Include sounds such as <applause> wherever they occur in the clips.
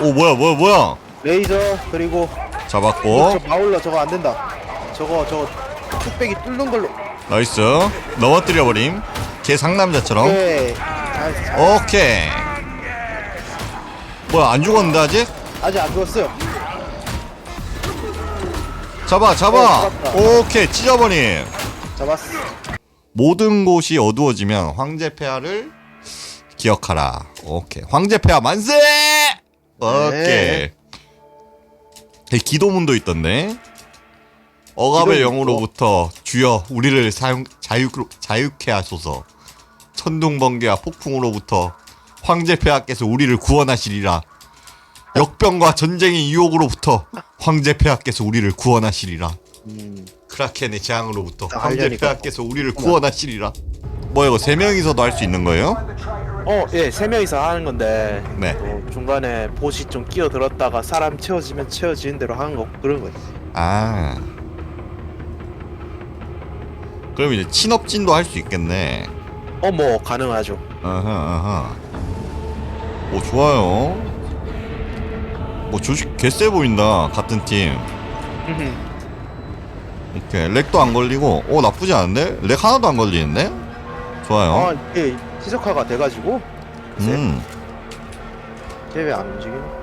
오 뭐야 뭐야 뭐야 레이저 그리고 잡았고 저 마울러 저거 안 된다. 저거 저거 뚝배기 뚫는 걸로. 나이스 넘어뜨려버림 개 상남자처럼 네. 잘, 잘. 오케이 뭐야 안 죽었는데 아직? 아직 안 죽었어요. 잡아 잡아 어, 잡았다. 오케이 찢어버림 잡았어. 모든 곳이 어두워지면 황제 폐하를 기억하라 오케이 황제 폐하 만세 오케이 네. 이 기도문도 있던데 억압의 기도문 영으로부터 주여 우리를 사용, 자유, 자유케 하소서 천둥번개와 폭풍으로부터 황제 폐하께서 우리를 구원하시리라 역병과 전쟁의 유혹으로부터 황제 폐하께서 우리를 구원하시리라 음. 크라켄의 재앙으로부터 아, 황제. 폐하께서 우리를 구원하시리라 뭐 이거 세 명이서도 할 수 있는 거예요? 어, 예, 세 명이서 하는 건데. 네. 뭐 중간에 보시 좀 끼어 들었다가 사람 채워지면 채워지는 대로 하는 거 그런 거지. 아 그럼 이제 친업진도 할 수 있겠네 어, 뭐 가능하죠. 아하 아하 오 좋아요 뭐 조식 개쎄 보인다 같은 팀 오케이 렉도 안 걸리고 오 나쁘지 않은데? 렉 하나도 안 걸리는데? 좋아요 아, 이게 희석화가 돼가지고 음쟤왜안 움직이냐?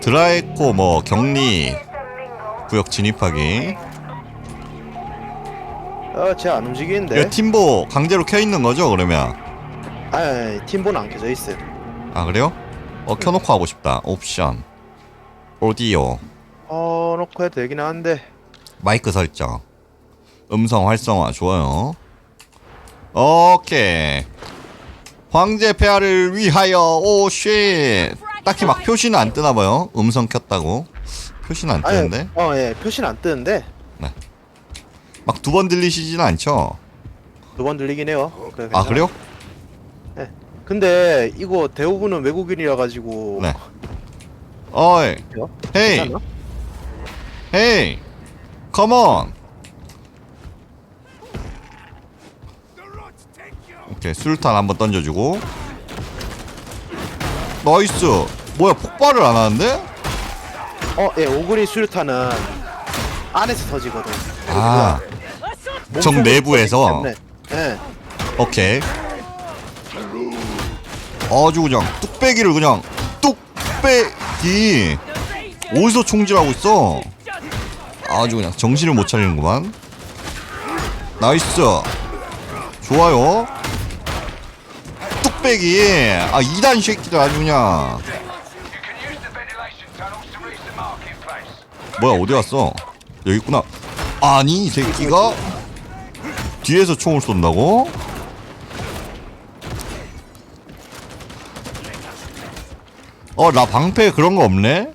드라이코 뭐 격리 구역 진입하기 어, 쟤안 움직이는데. 이거 팀보 강제로 켜 있는 거죠 그러면 아니, 팀보는 안 켜져 있어요. 아 그래요? 어 켜놓고 하고 싶다 옵션 오디오 어, 놓고 해도 되긴 한데. 마이크 설정 음성 활성화 좋아요 오케이 황제 폐하를 위하여 오쉣 딱히 막 표시는 안 뜨나봐요 음성 켰다고 표시는 안 아니, 뜨는데 어, 예, 표시는 안 뜨는데 막 두 번 들리시진 않죠 두 번 들리긴 해요. 그래, 아 괜찮아. 그래요? 근데 이거 대부분은 외국인이라 가지고. 네. 어이? 헤이? 헤이 컴온 오케이 수류탄 한번 던져주고 나이스 뭐야 폭발을 안 하는데? 어, 예, 오그린 수류탄은 안에서 터지거든. 아정 몸속으로 내부에서? 터지기 때문에. 예. 오케이 아주 그냥 뚝배기를 그냥 뚝배기 어디서 총질하고 있어 아주 그냥 정신을 못 차리는구만. 나이스. 좋아요. 뚝배기. 아 2단 새끼들 아주 그냥. 뭐야 어디 갔어? 여기 있구나. 아니 이 새끼가 뒤에서 총을 쏜다고? 어 나 방패 그런 거 없네?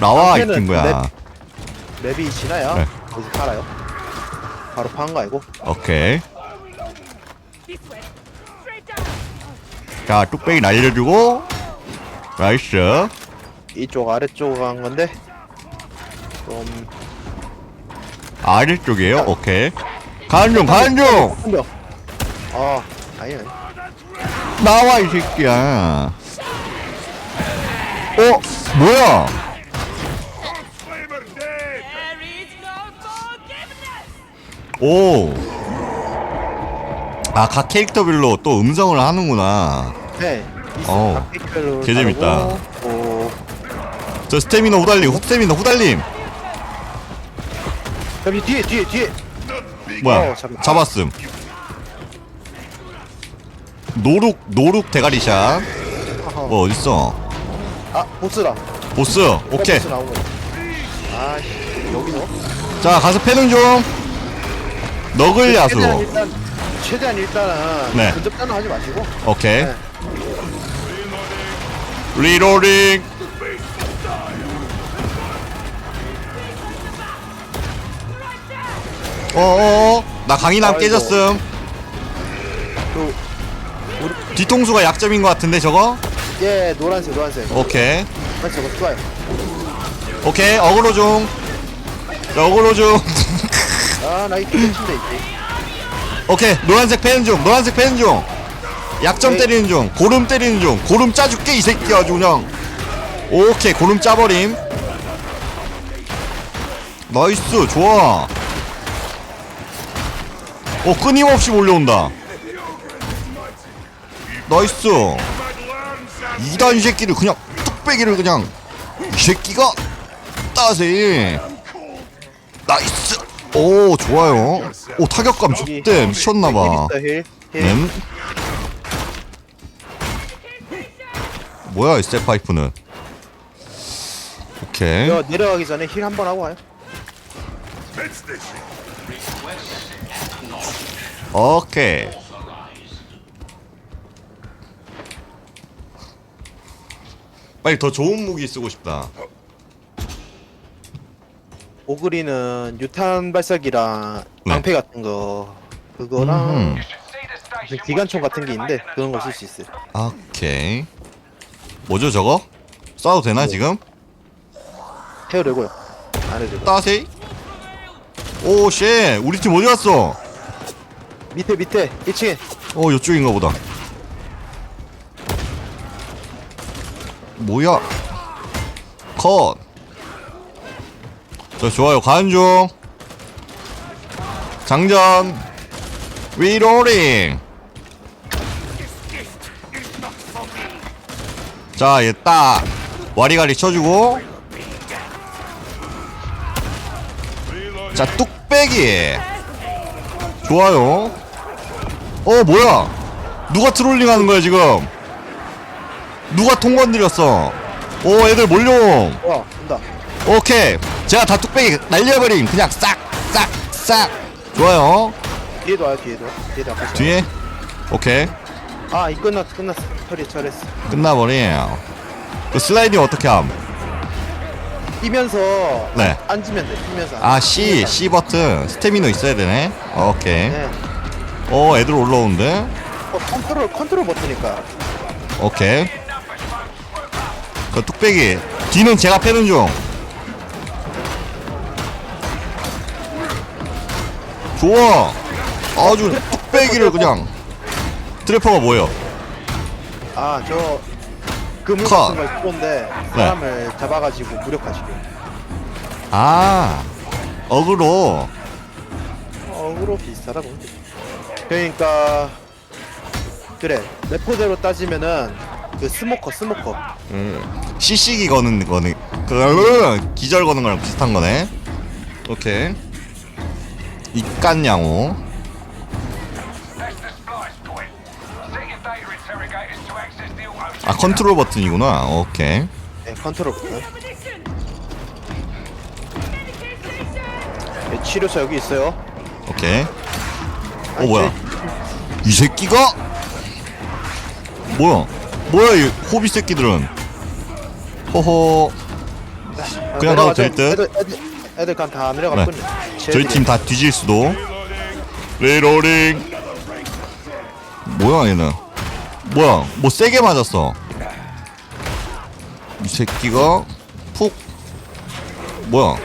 나와 이 방패는 친구야 맵이 지나야 네. 거기서 팔아요. 바로 파는 거 아니고. 오케이 자 뚝배기 날려주고 나이스 이쪽 아래쪽 간 건데 좀 아래쪽이에요? 오케이 가는 중 가는 중 한명 아 아니 아니 나와 이 새끼야 어? 뭐야 오. 아, 각 캐릭터별로 또 음성을 하는구나. 네 어. 각색별로 개 재밌다. 다르고, 어, 저 스태미너 후달림, 훅스태미너 후달림. 여기 뒤에 뒤에 뒤에 뭐야? 어, 잡- 잡았음. 노룩, 노룩 대가리샷. 아하. 뭐, 어딨어? 아 보스다 보스, 오케이. 보스 아씨 여기 너 자, 가서 패는 중. 너글 야수. 최대한 일단 최대한 일단은 네. 근접 단어 하지 마시고 오케이. 네. 리로링. 어어어. 나 강인함 아이고. 깨졌음. 그, 뒤통수가 약점인 것 같은데 저거? 예 노란색 노란색 오케이 노란색 저거 좋아요 오케이 어그로 중 어그로 중 <laughs> 아나 이거 끝인데 이제. 오케이 노란색 패는 중 노란색 패는 중. 약점 오케이. 때리는 중 고름 때리는 중. 고름 짜줄게 이 새끼 아주 그냥. 오케이 고름 짜버림. 나이스 좋아. 오 끊임없이 몰려온다. 나이스. 이단 이 새끼를 그냥 뚝배기를 그냥 이 새끼가 따세 나이스 오 좋아요 오 타격감 좋대 미쳤나봐 힐 있어, 힐. 힐. 음? 뭐야 이 쇠파이프는 오케이 이거 내려가기 전에 힐 한 번 하고 와요. 오케이 빨리 더 좋은 무기 쓰고 싶다 오그리는 유탄 발사기랑 네. 방패 같은 거 그거랑 음. 무슨 기관총 같은 게 있는데 그런 거쓸수 있어요. 오케이 뭐죠 저거? 쏴도 되나 지금? 해오려고요. 안 해도 돼. 따세이? 오 쉣 우리 팀 어디 갔어? 밑에 밑에 1층에 어 이쪽인가 보다 뭐야 컷 자, 좋아요. 가는 중. 장전. 위로링. 자, 얘 딱 와리가리 쳐주고. 자, 뚝배기. 좋아요. 어 뭐야? 누가 트롤링 하는 거야 지금? 누가 통 건드렸어? 오 애들 몰려옴. 오케이 제가 다 뚝배기 날려버림. 그냥 싹싹 싹. 좋아요. 뒤에도 와요 뒤에도. 뒤에도 뒤에? 오케이. 아이 끝났어 끝났어. 처리 처리했어. 끝나버림 그 슬라이딩 어떻게 함? 뛰면서 네. 앉으면 돼 뛰면서 아 C C 버튼. 스태미너 있어야 되네. 오케이. 네. 어 애들 올라오는데? 어, 컨트롤 컨트롤 버튼이니까. 오케이. 그 뚝배기. 뒤는 제가 패는 중 좋아. 아주 뚝배기를 그냥. 트래퍼가 뭐예요? 아저 그물 컷. 같은 걸 쏘는데 사람을 잡아가지고 무력화시켜 아 어그로. 어그로 비슷하다 보는데. 그러니까 그래 레포대로 따지면은 그 스모커 스모커. CC기 거는 거는 그 기절 거는 거랑 비슷한 거네. 오케이 이깐양호. 아 컨트롤 버튼이구나. 오케이. 네, 컨트롤 버튼. 네, 치료사 여기 있어요. 오케이. 아, 어 뭐야? 이 새끼가? 뭐야? 뭐야 이 호비 새끼들은? 허허. 아, 그냥 가도 될 듯? 애들, 애들, 그냥 다 내려갔군요 저희 팀 다 뒤질 수도. 리로링. 뭐야 얘는? 뭐야 뭐 세게 맞았어. 이 새끼가 푹. 뭐야?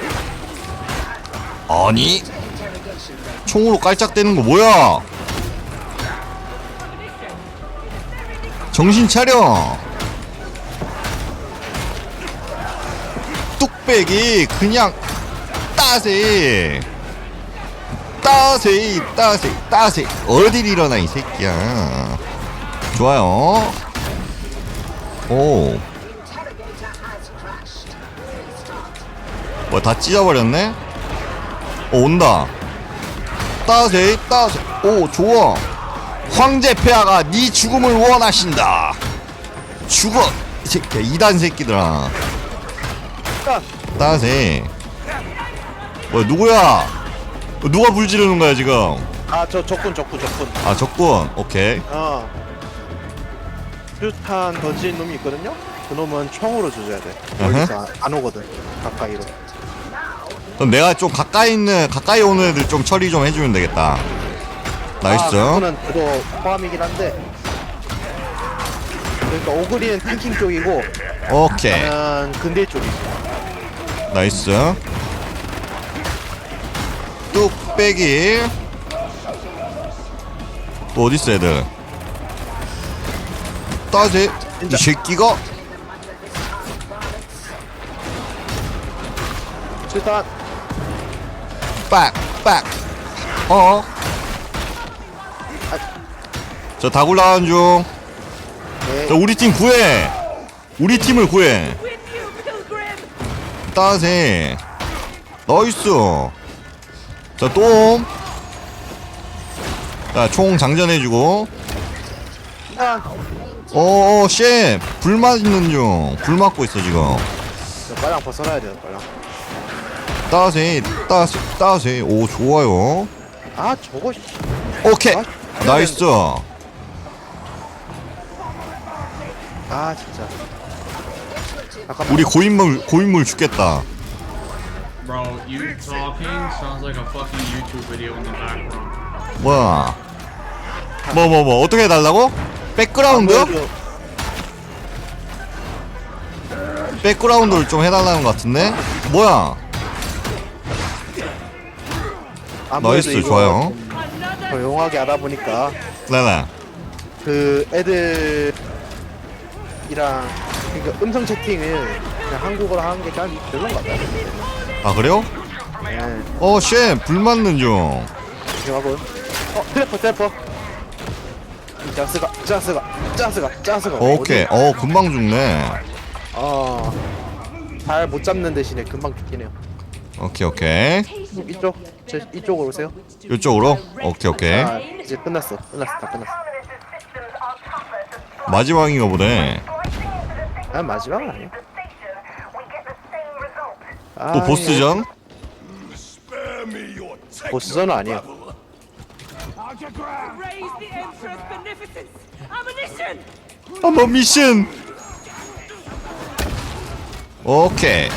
아니? 총으로 깔짝대는 거 뭐야? 정신 차려. 뚝배기 그냥 따세 따세 따세 따세 어딜 일어나 이 새끼야. 좋아요. 오. 뭐다 찢어버렸네? 오 온다. 따세 따세 오 좋아. 황제 폐하가 네 죽음을 원하신다. 죽어 이 새끼야. 이단 새끼들아. 딱 따세 뭐 누구야 누가 불 지르는 거야 지금? 아 저 적군 적군 적군. 아 적군. 오케이. 어. 수탄 던진 놈이 있거든요? 그 놈은 총으로 조져야 돼. 멀리서 안, 안 오거든 가까이로. 그럼 내가 좀 가까이 있는 가까이 오는 애들 좀 처리 좀 해주면 되겠다. 나이스. 아, 그거는 그도 포함이긴 한데. 그러니까 오그리는 탱킹 쪽이고 오케이. 나는 근딜 쪽이고 나이스 뚝배기 또 어딨어 애들 따지 이 새끼가 일단 빡빡 어? 저 다 굴라한 중. 네. 저 우리 팀 구해. 우리 팀을 구해. 따세. 나이스. 자 똥. 자 총 장전해주고. 아, 어어 쉣. 불 맞는 중. 불 맞고 있어 지금. 저 빨랑 벗어나야 돼요, 빨랑. 따세 따세 따세. 오 좋아요. 아, 저거 씨. 오케이. 아, 나이스. 아, 진짜. 잠깐만. 우리 고인물 고인물 죽겠다. Bro, you talking sounds like a fucking YouTube video in the background. 뭐야? 뭐 뭐 뭐 어떻게 해달라고? 백그라운드? 백그라운드를 좀 해달라는 것 같은데? 뭐야? 나이스, 좋아요. 좀 조용하게 하다 보니까 네네. 그 애들이랑 그러니까 음성 채팅을 그냥 한국어로 하는 게좀 별론 것 같아요. 아 그래요? 네. 어, 쉣, 불 맞는 중. 조용하고. 어, 트래퍼. 이 짜스가, 짜스가, 짜스가, 짜스가. 오케이. 어, 금방 죽네. 어. 잘 못 잡는 대신에 금방 죽긴 해요. 오케이, 오케이. 이쪽, 저 이쪽으로 오세요. 이쪽으로? 오케이, 오케이. 아, 이제 끝났어. 끝났어. 다 끝났어. 마지막인가 보네. 아, 마지막은 아니야. 또 아, 보스전? 보스전은 아니야. Raise the Emperor's beneficence! Ammunition! 한번 미션! 오케이.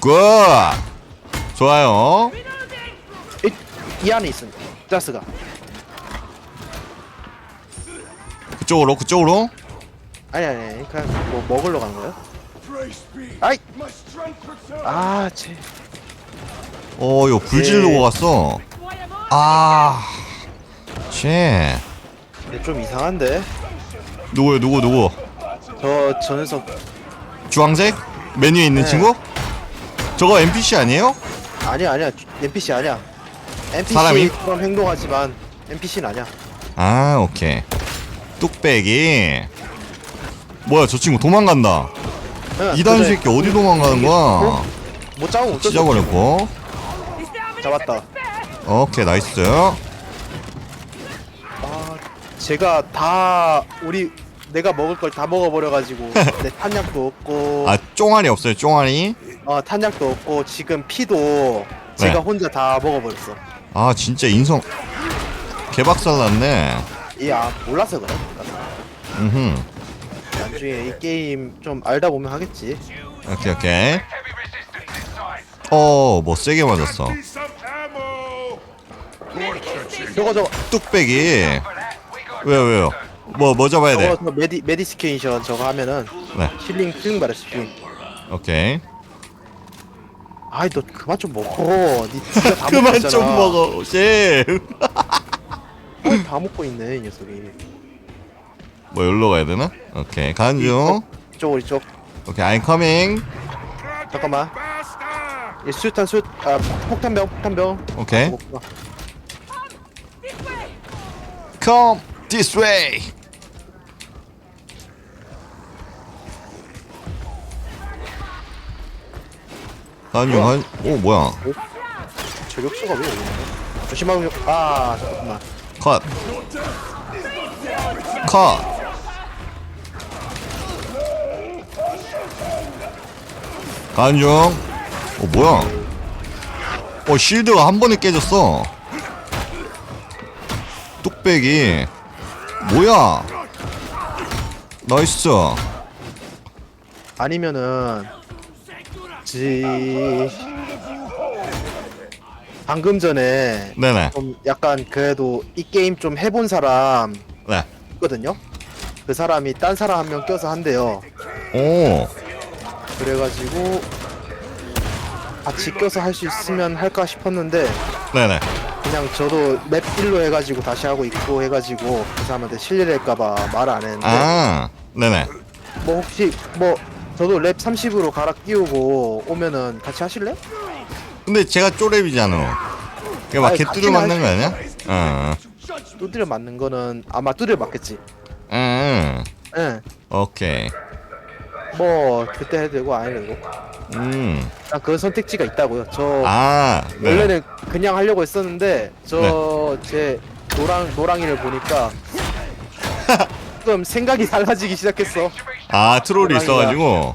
굿! 좋아요. 이, 이 안에 있습니다. 짜스가. 그쪽으로, 그쪽으로. 아니 아니 그냥 뭐 먹으러 가는 거예요? 아이 아 쟤. 어, 이거 불 지르고 갔어. 아. 쉣. 얘좀 이상한데? 누구요, 누구, 누구? 저, 저 녀석 주황색? 메뉴에 있는 네. 친구? 저거 NPC 아니에요? 아니야 아니야 NPC 아니야 사람이? NPC처럼 행동하지만 NPC는 아니야 아 오케이 뚝배기 뭐야 저 친구 도망간다 응, 이단 근데 새끼 어디 도망가는 거야? 못 잡으면 어쩌 찢어버렸고? 잡았다? 오케이 나이스. 아 제가 다 우리 내가 먹을 걸 다 먹어버려가지고. 내 <laughs> 탄약도 없고. 아 쫑알이 없어요 쫑알이? 어 탄약도 없고 지금 피도 제가 네. 혼자 다 먹어버렸어. 아 진짜 인성 개박살 났네. 이아 몰라서 그래. 음흠 나중에 이 게임 좀 알다 보면 하겠지. 오케이 오케이. 어뭐 세게 맞았어. 저거 저거. 뚝배기. 왜요 왜요? 뭐 뭐 잡아야 돼? 저거 저 메디 메디스케이션 저거 하면은 네. 힐링 힐링 받았어 힐링 오케이. 아이 너 그만 좀 먹어. 니 진짜 다 <laughs> 그만 먹고 좀. 먹어. 씨. 거의 다 먹고 있네 이 녀석이 뭐 여기로 가야 되나? 오케이 가는 중 이쪽으로 이쪽 오케이 I'm coming 잠깐만 이 수탄 수 아 폭탄병 폭탄병 오케이 먹구나. This way! Come this way. 아니요, 한, 오 뭐야? 저격수가 왜 여기 있냐 조심하고 아 잠깐만 컷. 컷. 가는 중. 어 뭐야? 어 실드가 한 번에 깨졌어. 뚝배기. 뭐야? 나이스. 아니면은 지 방금 전에 네네. 좀 약간 그래도 이 게임 좀 해본 사람 네. 있거든요 그 사람이 딴 사람 한 명 껴서 한대요 오. 그래가지고 같이 껴서 할 수 있으면 할까 싶었는데 네네. 그 그냥 저도 맵 1로 해가지고 다시 하고 있고 해가지고 그 사람한테 실례할까봐 말 안 했는데 아, 네네. 뭐 혹시 뭐 저도 랩 30으로 갈아 끼우고 오면은 같이 하실래? 근데 제가 쪼렙이잖아. 그게 막 아니, 개뚜려 같이는 맞는 거 아니야? 어. 두드려 맞는 거는 아마 두드려 맞겠지. 응. 예. 오케이. 뭐 그때 해도 되고 안 해도 되고. 음. 아, 그 선택지가 있다고요. 저 아, 네. 원래는 그냥 하려고 했었는데 저 제 노랑 노랑이를 보니까 조금 생각이 달라지기 시작했어. 아, 트롤이 있어가지고.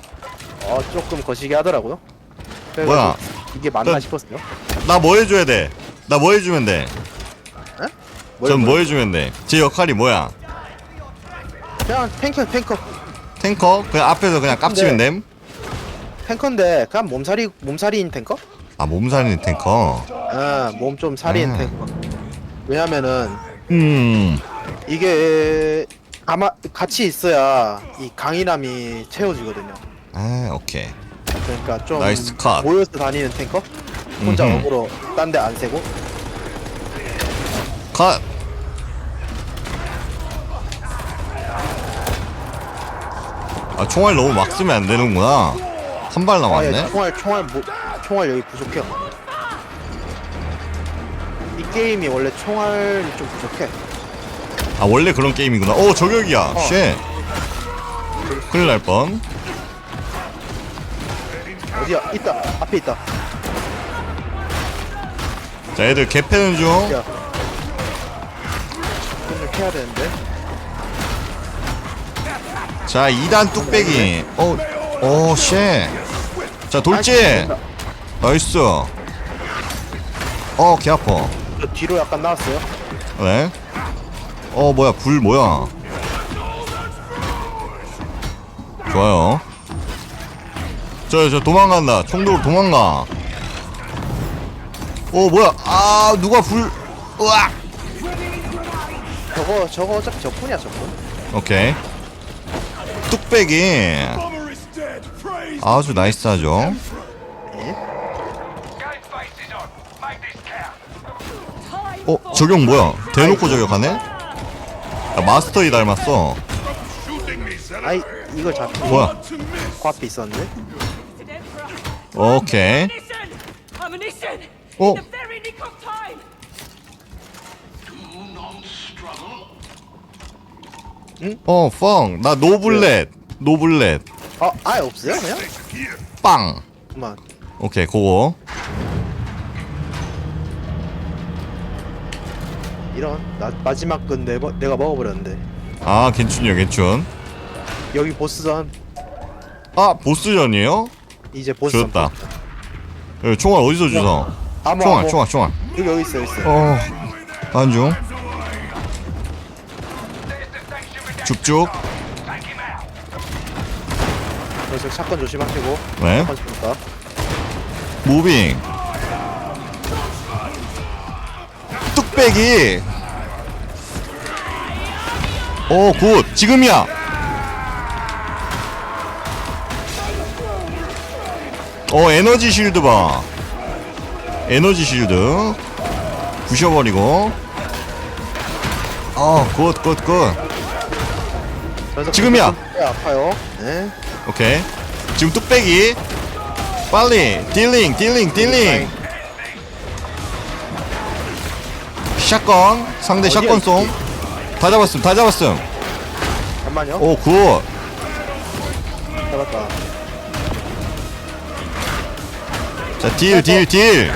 어 조금 거시기 하더라고요. 뭐야? 이게 맞나 나- 싶었어요. 나 뭐 해줘야 돼? 나 뭐 해주면 돼? 전? 뭐 해주면 돼? 제 역할이 뭐야? 그냥 탱커 탱커 탱커? 그냥 앞에서 그냥 깝치면 네. 됨? 탱커인데 그냥 몸살이 몸살이인 탱커? 아, 몸살인 탱커? 아 몸 좀 살이인 아. 탱커. 왜냐면은 음. 이게 아마 같이 있어야 이 강인함이 채워지거든요. 아, 오케이. 그러니까 좀 나이스 컷. 모여서 다니는 탱커 혼자 음흠. 어그로 딴 데 안 세고 컷! 아, 총알 너무 막 쓰면 안 되는구나. 한발 아, 남았네? 예, 총알 총알 뭐, 총알 여기 부족해요. 이 게임이 원래 총알이 좀 부족해. 아, 원래 그런 게임이구나. 오, 저격이야. 어. 쉣. 큰일 날 뻔. 어디야? 있다. 앞에 있다. 자, 애들 개 패는 중. 야. 이걸 해야 되는데. 자, 2단 뚝배기. 어, 오, 쉣. 자, 돌진. 나이스. 어, 개 아파. 저 뒤로 약간 나왔어요. 네. 어, 뭐야, 불 뭐야. 좋아요. 저, 저 도망간다. 총도로 도망가. 어, 뭐야. 아, 누가 불. 으악! 저거 저거 어차피 적군이야 적군. 오케이. 뚝배기. 아주 나이스하죠. 어, 저격 뭐야? 대놓고 저격하네? 야, 마스터이 닮았어. 아이 이걸 잡히 뭐야? 그 앞에 있었는데. 오케이. Of time! 어, 펑. 나 노블렛. 노블렛. 아 아예 없어요 그냥? 빵. 그만. 오케이, 그거. 이런 나 마지막 건 내가 내가 먹어버렸는데. 아, 괜춘이요, 괜춘. 여기 보스전 아, 보스전이에요? 이제 보스전. 주었다. 여기 총알 어디서 주워? 아무 총알, 아무. 총알, 총알. 여기 여기 있어 여기 있어. 어, 안중. 쭉쭉. 그래서 사건 조심하시고. 네. 사건 습니까 무빙. 뚝배기. 오, 굿. 지금이야. 어, 에너지 실드 봐. 에너지 실드. 부셔버리고. 어, 굿, 굿, 굿. 그래서 지금이야. 꽤 아파요. 네. 오케이. 지금 뚝배기. 빨리. 딜링, 딜링, 딜링. 샷건. 상대 어디야, 샷건 이 송. 다 잡았음, 다 잡았음. 잠만요. 오, 굿. 잡았다. 자, 딜, 딜, 딜.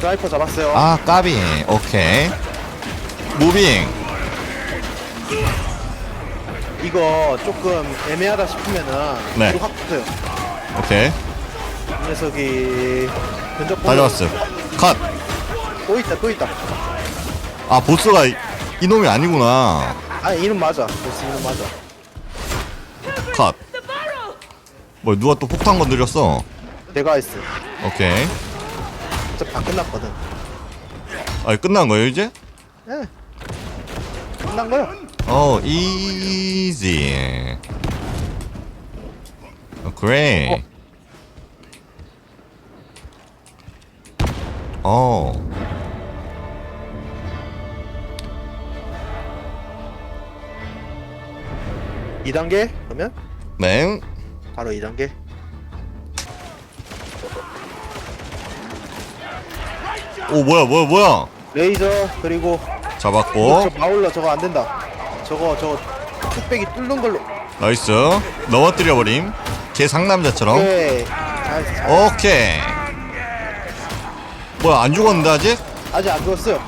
드라이퍼 잡았어요. 아, 까비. 오케이. 무빙. 이거 조금 애매하다 싶으면은 네. 뒤로 확 붙어요. 오케이. 이 녀석이 견적 다 잡았음. 컷. 또 있다 또 있다. 아, 보스가 이- 이놈이 아니구나. 아 이름 맞아. 보스 이름 맞아. 컷. The barrel! 뭐, 누가 또 폭탄 건드렸어. 내가 했어. 오케이. 어차피 다 끝났거든. 아, 끝난 거예요, 이제? 예. 끝난 거야. 어 이지 그래 어 2단계? 그러면? 맹? 바로 2단계? 오 뭐야 뭐야 뭐야? 레이저 그리고 잡았고. 저 마울러 저거 안 된다. 저거 저거 뚝배기 뚫는 걸로. 나이스 넘어뜨려 버림. 개 상남자처럼. 오케이. 잘, 잘. 오케이. 뭐야 안 죽었는데 아직? 아직 안 죽었어요.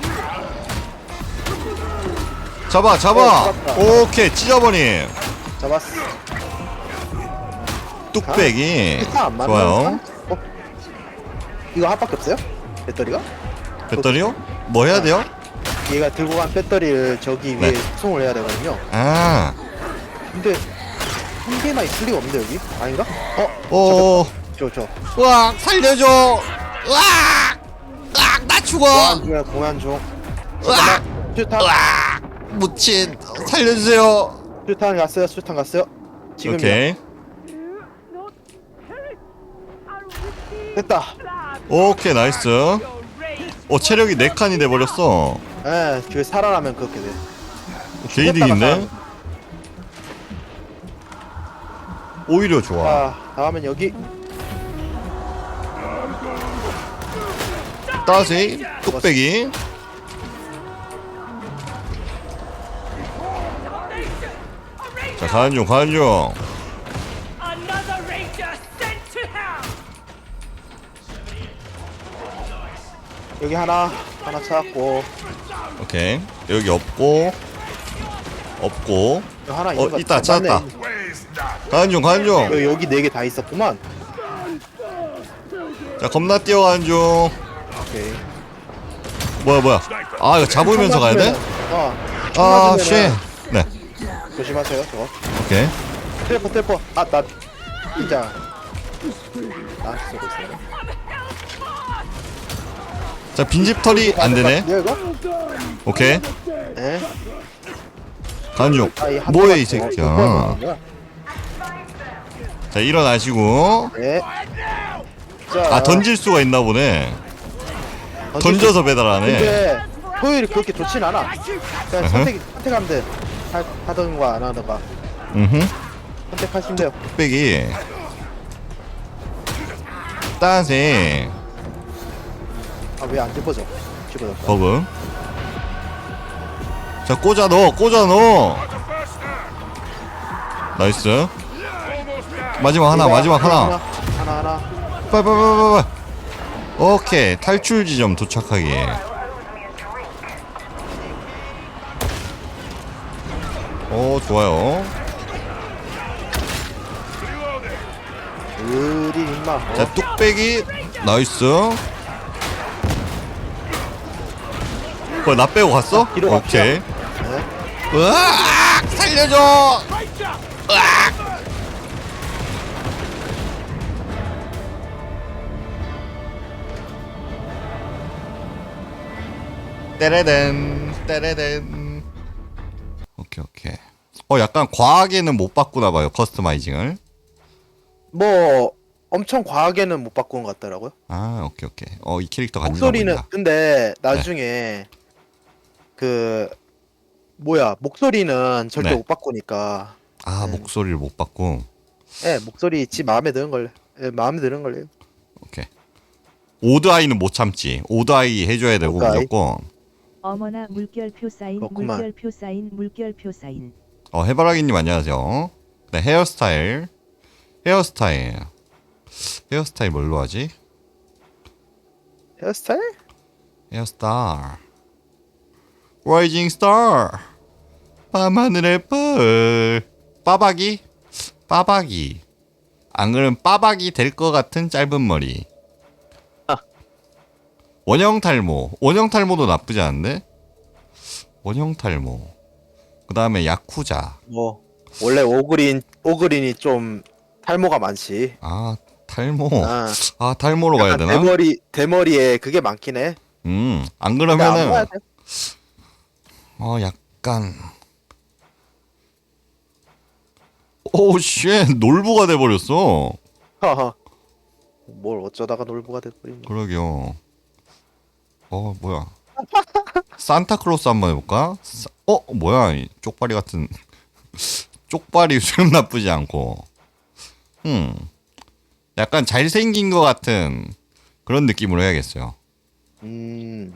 잡아 잡아. 어, 잡았다. 오케이 찢어버림. 잡았어. 뚝배기. 안 맞나? 좋아요. 어? 이거 한밖에 없어요? 배터리가? 배터리요? 뭐 해야 돼요? 얘가 들고 간 배터리를 저기 위에 네. 수송을 해야 되거든요. 아. 근데 한 개나 있을 리가 없는데 여기? 아닌가? 어? 오. 저 저. 으악 살려줘. 으악. 으악 나 죽어. 공안 중이야 공안 중. 으악. 수탄 으악. 무친 살려주세요. 수탄 갔어요. 수탄 갔어요. 지금이야. 오케이. 됐다. 오케이 나이스. Rage. 어 체력이 4칸이 돼버렸어. 예, 그 살아나면 그렇게 돼. 개이득인데? 오히려 좋아. 자, 다음은 여기 따시 뚝배기. 자 가는 중 가는 중. Another ranger sent to hell. 여기 하나 하나 찾았고 오케이 여기 없고 없고 여기 하나 있는 어 것 있다 같아. 찾았다. 가는 중 가는 중. 여기 여기 네 개 다 있었구만. 자 겁나 뛰어가는 중. 오케이. 뭐야 뭐야. 아 이거 잡으면서 가야 돼? 어. 아 쉣. 네 조심하세요, 저거. 오케이. 텔포 텔포. 아, 나 진짜 나 쏘고 있어요. 자 빈집 털이 안 되네. 이거? 오케이. 네. 중. 아, 이 한 뭐해 이 더. 새끼야. 자 일어나시고. 네. 자, 아 던질 수가 있나 보네. 던질 수 던져서 배달하네. 근데 효율이 그렇게 좋진 않아. 그냥. 선택 선택하면 돼. 하, 하던가 안 하던가 음흠. 선택하시면 돼요. 빼기. 따세. 아왜 안 집어져? 집어져. 버그. 자 꽂아 넣어 꽂아 넣어. 나이스. 마지막 하나 마지막 하나. 하나 하나. 빨빨빨빨빨. 오케이 탈출 지점 도착하기. 오 좋아요. 으리 임마. 어? 자 뚝배기 나이스. 뭐나 빼고 갔어? 뒤로. 오케이. 네. 으악 살려줘. 으악. 때레덴 때레덴. 오케이 오케이. 어 약간 과하게는 못 바꾸나 봐요 커스터마이징을. 뭐 엄청 과하게는 못 바꾸는 것 같더라고요. 아 오케이 오케이. 어 이 캐릭터 간지나 목소리는 보인다. 근데 나중에 그 뭐야 목소리는 절대 네. 못 바꾸니까. 아 네. 목소리를 못 바꾸. 예, 목소리 지 마음에 드는 걸. 예, 마음에 드는 걸요. 오케이. 오드 아이는 못 참지. 오드 아이 해줘야 되고 오드 아이? 무조건. 어머나 물결표 사인 그렇구만. 물결표 사인 물결표 사인 어 해바라기님 안녕하세요. 네 헤어스타일. 헤어스타일. 헤어스타일 뭘로 하지? 헤어스타일? 헤어스타. 라이징 스타. 밤하늘의 펄. 빠박이? 빠박이. 안 그러면 빠박이 될 것 같은 짧은 머리. 아. 원형 탈모. 원형 탈모도 나쁘지 않은데? 원형 탈모. 그 다음에 야쿠자. 뭐 원래 오그린 오그린이 좀 탈모가 많지. 아 탈모. 아, 아 탈모로 가야 되나? 대머리 대머리에 그게 많긴 해. 음. 안 근데 안 봐야 그러면은 돼. 어 약간 오쉣 놀부가 돼 버렸어. 하하. 뭘 어쩌다가 놀부가 돼버리냐. 그러게요. 어 뭐야? 산타클로스 한번 해볼까? 사- 어 뭐야 이 쪽발이 같은 <laughs> 쪽발이 수염 나쁘지 않고 음 약간 잘생긴 것 같은 그런 느낌으로 해야겠어요 음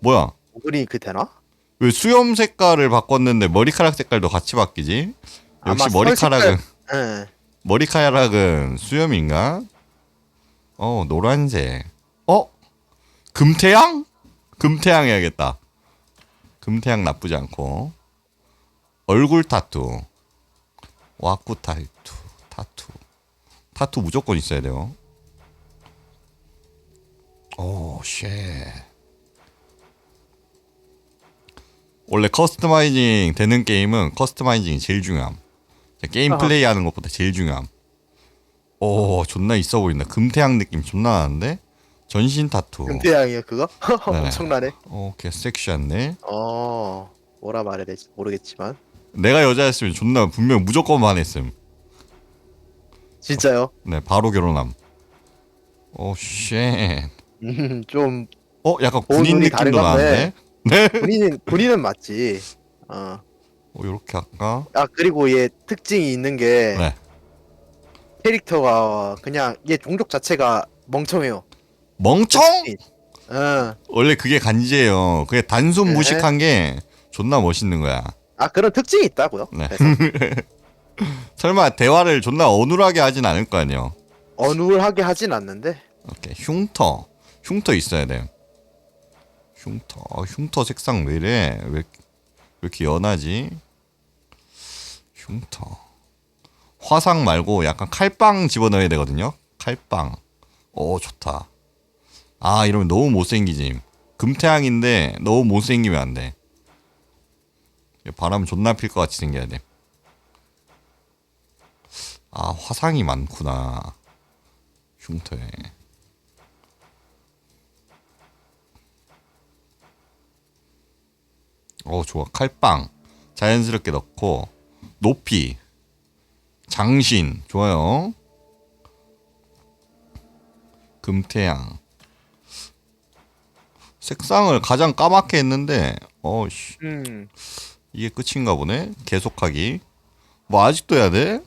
뭐야 오그리 그 되나? 왜 수염 색깔을 바꿨는데 머리카락 색깔도 같이 바뀌지? 역시 머리카락은 예. 머리카락은 수염인가? 어 노란색. 어? 금태양? 금태양 해야겠다. 금태양 나쁘지 않고. 얼굴 타투. 와꾸 타투. 타투. 타투 무조건 있어야 돼요. 오 쉣. 원래 커스터마이징 되는 게임은 커스터마이징이 제일 중요함 게임. 플레이 하는 것보다 제일 중요함 오 존나 있어 보인다 금태양 느낌 존나 나는데 전신 타투 금태양이야 그거? 네네. <laughs> 엄청나네. 오케이 섹시한데 어 뭐라 말해야 될지 모르겠지만 내가 여자였으면 존나 분명 무조건 반했음 진짜요. 네 바로 결혼함 오 쉣 음, 좀 어 약간 오, 군인 느낌도 다른가 나는데 네 본인은 본인은 맞지. 어. 어, 요렇게 할까? 아 그리고 얘 특징이 있는 게 네. 캐릭터가 그냥 얘 종족 자체가 멍청해요. 멍청? 어. 원래 그게 간지예요. 그게 단순 네. 무식한 게 존나 멋있는 거야. 아 그런 특징이 있다고요? 네. 그래서. <laughs> 설마 대화를 존나 어눌하게 하진 않을 거 아니에요? 어눌하게 하진 않는데? 오케이. 흉터. 흉터 있어야 돼 흉터. 어, 흉터 색상 왜 이래? 왜, 왜 이렇게 연하지? 흉터. 화상 말고 약간 칼빵 집어넣어야 되거든요. 칼빵. 오 좋다. 아 이러면 너무 못생기지. 금태양인데 너무 못생기면 안 돼. 바람 존나 필 것 같이 생겨야 돼 아 화상이 많구나. 흉터에 어 좋아. 칼빵. 자연스럽게 넣고. 높이. 장신. 좋아요. 금태양 색상을 가장 까맣게 했는데 어씨. 음. 이게 끝인가 보네. 계속하기. 뭐 아직도 해야 돼?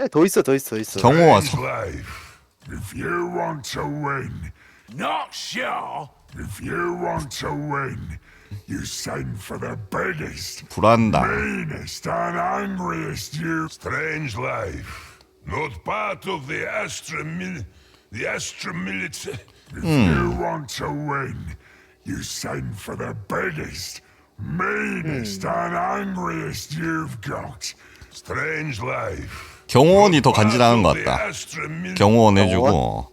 야, 더 있어 더 있어 더 있어. 경호와. If you want to win, not sure. If you want to win, you send for the biggest, 불안다 meanest, and angriest you. Strange life. Not part of the Astra mil, the Astra military. If you want to win, you send for the biggest, meanest, and angriest you've got. Strange life. 경호원이 더 간지나는 것 같다 같다. 경호원 해주고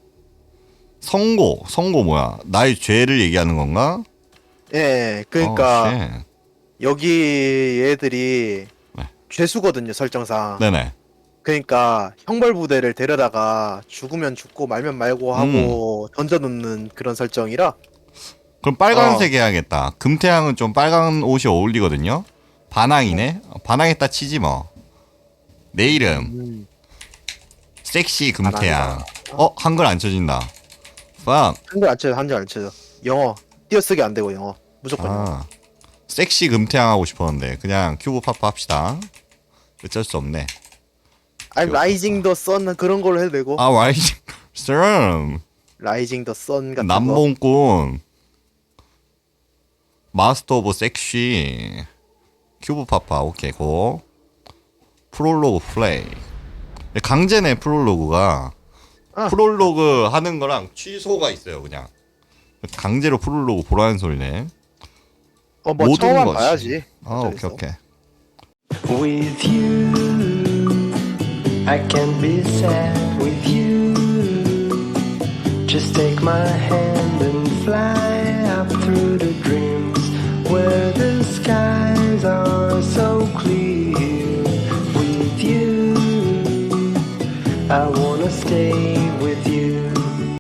성고 성고 뭐야 나의 죄를 얘기하는 건가? 예, 그러니까 어, 쉣. 여기 얘들이 네. 죄수거든요 설정상. 네네. 그러니까 형벌 부대를 데려다가 죽으면 죽고 말면 말고 하고 음. 던져놓는 그런 설정이라. 그럼 빨간색 어. 해야겠다. 금태양은 좀 빨간 옷이 어울리거든요. 반항이네. 어, 반항했다 치지 뭐 내 이름. 음, 섹시 금태양. 어 한글 안 쳐진다. Fuck. 한글 안 쳐요. 한글 안 쳐요. 영어 띄어쓰기 안 되고 영어. 무조건 영어. 아 섹시 금태양 하고 싶었는데 그냥 큐브 파파 합시다. 어쩔 수 없네. 아니 라이징 더 선 그런 걸로 해도 되고. 아 와이징 쌤 <laughs> 라이징 더 선 같은 거. 남봉꾼. 마스터 오브 섹시. 큐브 파파. 오케이 고 프롤로그 플레이. 강제네 프롤로그가. 아. 프롤로그 하는 거랑 취소가 있어요 그냥 강제로 프롤로그 보라는 소리네. 어, 뭐 모든 처음 것. 봐야지. 아, 오케이 있어. 오케이. With you, I can be sad with you. Just take my hand and fly up through the dreams where the skies are so clear. With you, I will.